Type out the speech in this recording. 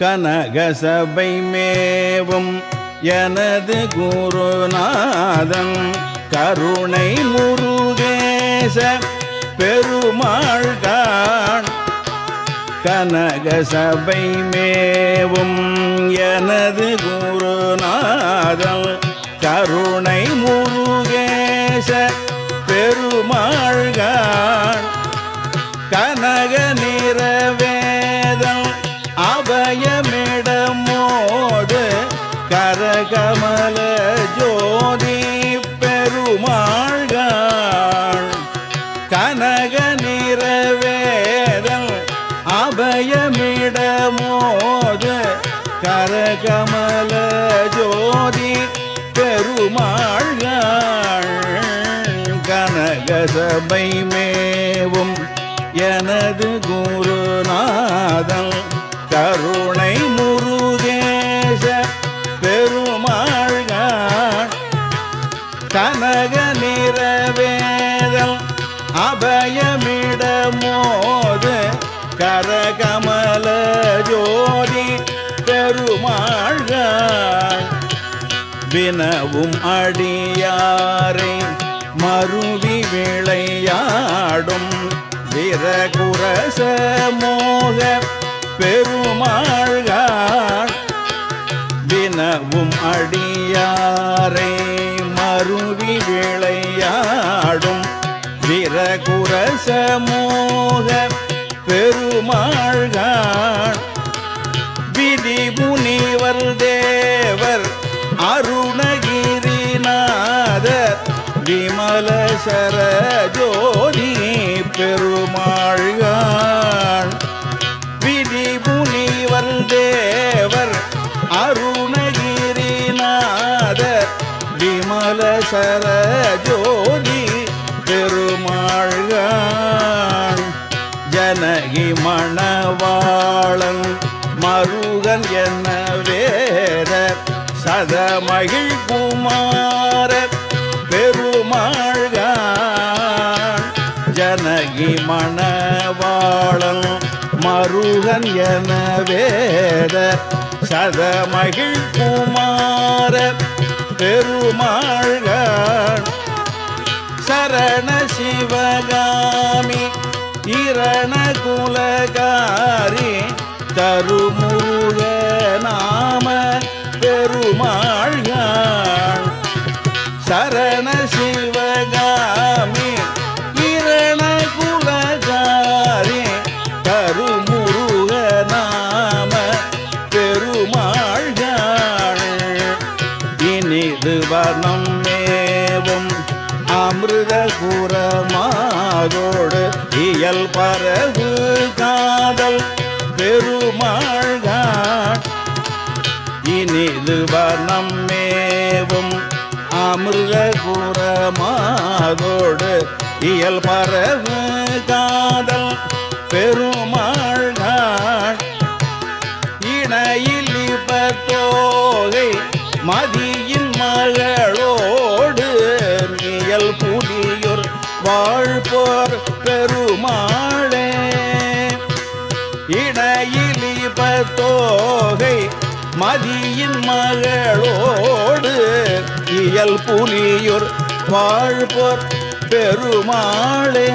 கனகசபை மேவும் எனது குருநாதன் கருணை முருகேச பெருமாள் பெருமாள்கான் கனகசபை மேவும் எனது குருநாதன் கருணை முருகேச மாயமிடமோடு கரகமல ஜோதி பெருமாள்கள். கனக நிறவேதம் அபயமிடமோது கரகமல ஜோதி பெருமாள்கள். கனகசபை மேவும் எனது குருநாதம் கனக நிறவேதம் அபயமிடமோது கரகமல ஜோதி பெருமாள்கள் வினவும் அடியாரை மருவி விளையாடும் விரகுரச மோக பெருமாள்கள் வினவும் அடியாரை அருவி விளையாடும் விரகுரச மோக பெருமாள்கள் விதி முனிவர் தேவர் அருணகிரிநாதர் விமல சரஜோதி பெருமாள்கான். விதி முனிவர் தேவர் விமல சரஜோதி பெருமாள்கான். ஜனகி மணவாளன் மருகன் என்ன வேற சதமகிழ் குமார பெருமாள்கான். ஜனகி மணவாளன் மருகன் என வேத சதமகிழ் குமார பெருமாள்கள். சரண சிவகாமி இரண குலகாரி தருமுருக நாம பெருமாள்கள். சரண சிவகாமி அமிர்த கூறமாதோடு இயல் பரவு காதல் பெருமாள்கள் இனிது வனம் மேவும் அமிர்த கூறமாதோடு இயல் பரவு காதல் பெருமாள்கள் இணையில் இப்பத்தோகை மதிய தோகை மதியின் மகளோடு இயல் புலியோர் வாழ்போர் பெருமாளே.